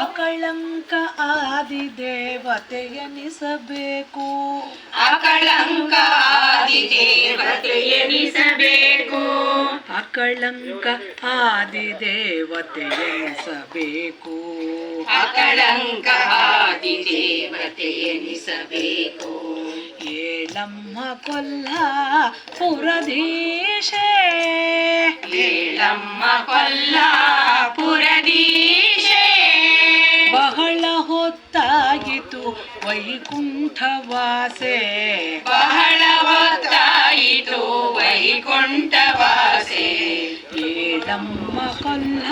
ಅಕಳಂಕ ಆದಿ ದೇವತೆಯನಿಸಬೇಕು ಅಕಳಂಕ ಆದಿ ದೇವತೆಯನಿಸಬೇಕು ಅಕಳಂಕ ಆದಿ ದೇವತೆಯನಿಸಬೇಕು ಅಕಳಂಕ ಆದಿ ದೇವತೆಯನಿಸಬೇಕು ಲೀಲಮ್ಮ ಕೊಲ್ಲಾಪುರದೀಶೆ ಕೊಲ್ಲ ಪುರದೀಶೆ ಬಹಳ ಹೊತ್ತಾಗಿತು ವೈಕುಂಠವಾಸೆ. ಬಹಳ ಹೊತ್ತಾಯಿತು ವೈಕುಂಠವಾಸೆ. ಲೀಲಮ್ಮ ಕೊಲ್ಲ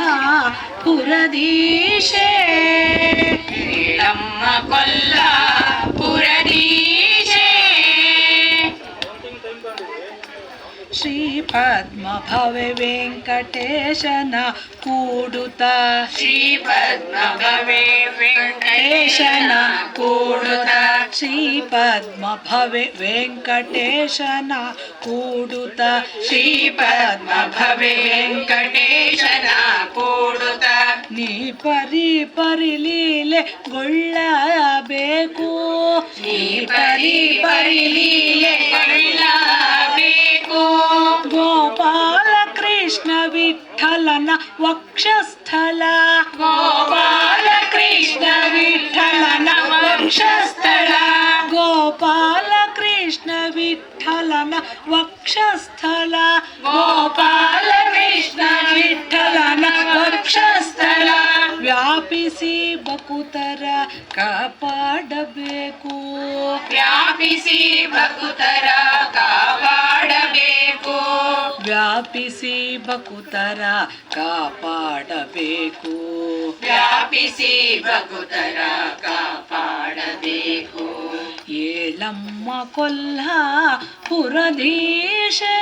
ಶ್ರೀ ಪದ್ಮ ಭವೆ ವೆಂಕಟೇಶನ ಕೂಡುತ ಶ್ರೀ ಪದ್ಮ ಭವೆ ವೆಂಕಟೇಶನ ಕೂಡುತ ಶ್ರೀ ಪದ್ಮ ಭವೆ ವೆಂಕಟೇಶನ ಕೂಡುತ ಶ್ರೀ ಪದ್ಮ ಭವೆ ವೆಂಕಟೇಶನ ಕೂಡುತ ನೀ ಪರಿ ಪರಿ ಲೀಲೆ ಗೊಳ್ಳಬೇಕು. ನೀ ಪರಿ ಪರಿ ಲೀಲೆ ಗೋಪಾಲ ಕೃಷ್ಣ ವಿಠಲನ ವಕ್ಷಸ್ಥಲ ಗೋಪಾಲ ಕೃಷ್ಣ ವಿಠಲನ ವಂಶಸ್ಥಳ ಗೋಪಾಲ ಕೃಷ್ಣ ವಿಠಲನ ವಕ್ಷಸ್ಥಲ ಗೋಪಾಲ ಕೃಷ್ಣ ವಿಠಲನ ವಕ್ಷಸ್ಥಳ ವ್ಯಾಪಿಸಿ ಬಕುತರ ಕಾಪಾಡಬೇಕು ವ್ಯಾಪಿಸಿ ಭಕ್ತರ ಕಾಪಾಡಬೇಕು ವ್ಯಾಪಿಸಿ ಬಕುತರ ಕಾಪಾಡಬೇಕು. ವ್ಯಾಪಿಸಿ ಭಕುತರ ಕಾಪಾಡಬೇಕು. ಏಲಮ್ಮ ಕೊಲ್ಲ ಪುರಧೀಶೆ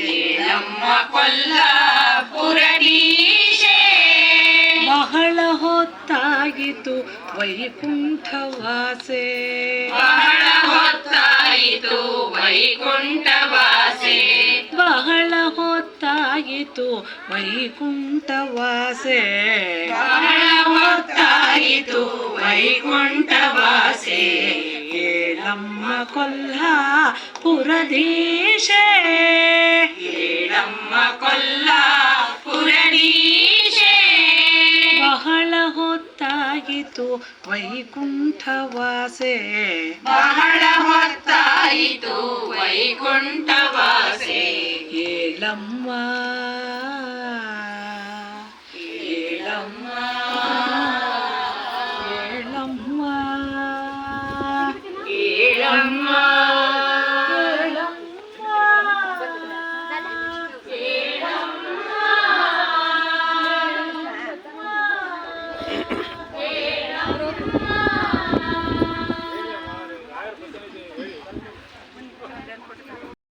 ಏಲಮ್ಮ ಕೊಲ್ಲ ಪುರದೀಶ. ಬಹಳ ಹೊತ್ತಾಗಿತ್ತು ವೈಕುಂಠವಾಸೆ. ಬಹಳ ಹೊತ್ತಾಯಿತು ವೈಕುಂಠವಾಸೆ. ಹೊತ್ತಾಗಿತು ವೈಕುಂಠವಾಸೆ. ಹೊತ್ತಾಯಿತು ವೈಕುಂಠವಾಸೆ. ಏಳಮ್ಮ ಕೊಲ್ಲ ಪುರಧೀಶೆ ಏಳಮ್ಮ ಕೊಲ್ಲ ಪುರದೀಶೆ. ಬಹಳ ಹೊತ್ತಾಯಿತು ವೈಕುಂಠವಾಸೆ. ಬಹಳ ಹೊತ್ತಾಯಿತು ವೈಕುಂಠವಾಸೆ. ಏಳಮ್ಮ Oh my.